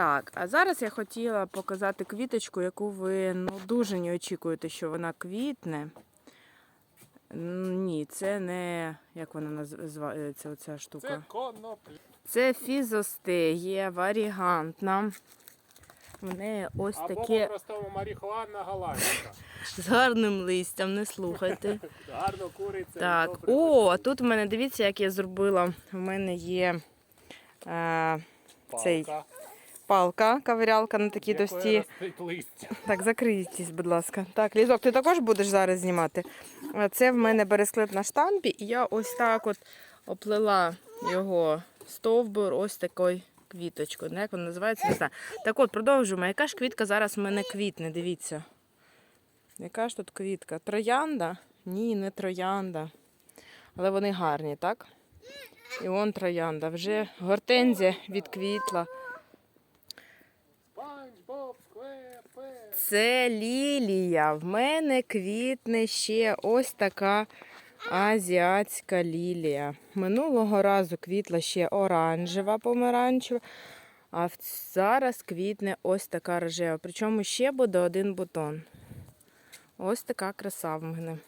Так, а зараз я хотіла показати квіточку, яку ви ну, дуже не очікуєте, що вона квітне. Ні, це не як вона називається оця штука. Це коноплі. Це фізостегія варігантна. В неї ось Або таке по-простому марихуана голландська. з гарним листям, не слухайте. Гарно куриться. Так, о, а тут в мене дивіться, як я зробила. В мене є е, цей палка, ковирялка на такій листя. Так, закрийтесь, будь ласка. Так, Лізок, ти також будеш зараз знімати. Це в мене бересклет на штампі, і я ось так от оплела його стовбур ось такою квіточкою. Ну, Як вона називається, не знаю. Так от, продовжуємо. Яка ж квітка зараз в мене квітне, дивіться. Яка ж тут квітка? Троянда? Ні, не троянда. Але вони гарні, так? І он троянда. Вже гортензія відквітла. Це лілія. В мене квітне ще ось така азіатська лілія. Минулого разу квітла ще оранжева, помаранчева, а зараз квітне ось така рожева. Причому ще буде один бутон. Ось така краса в мене.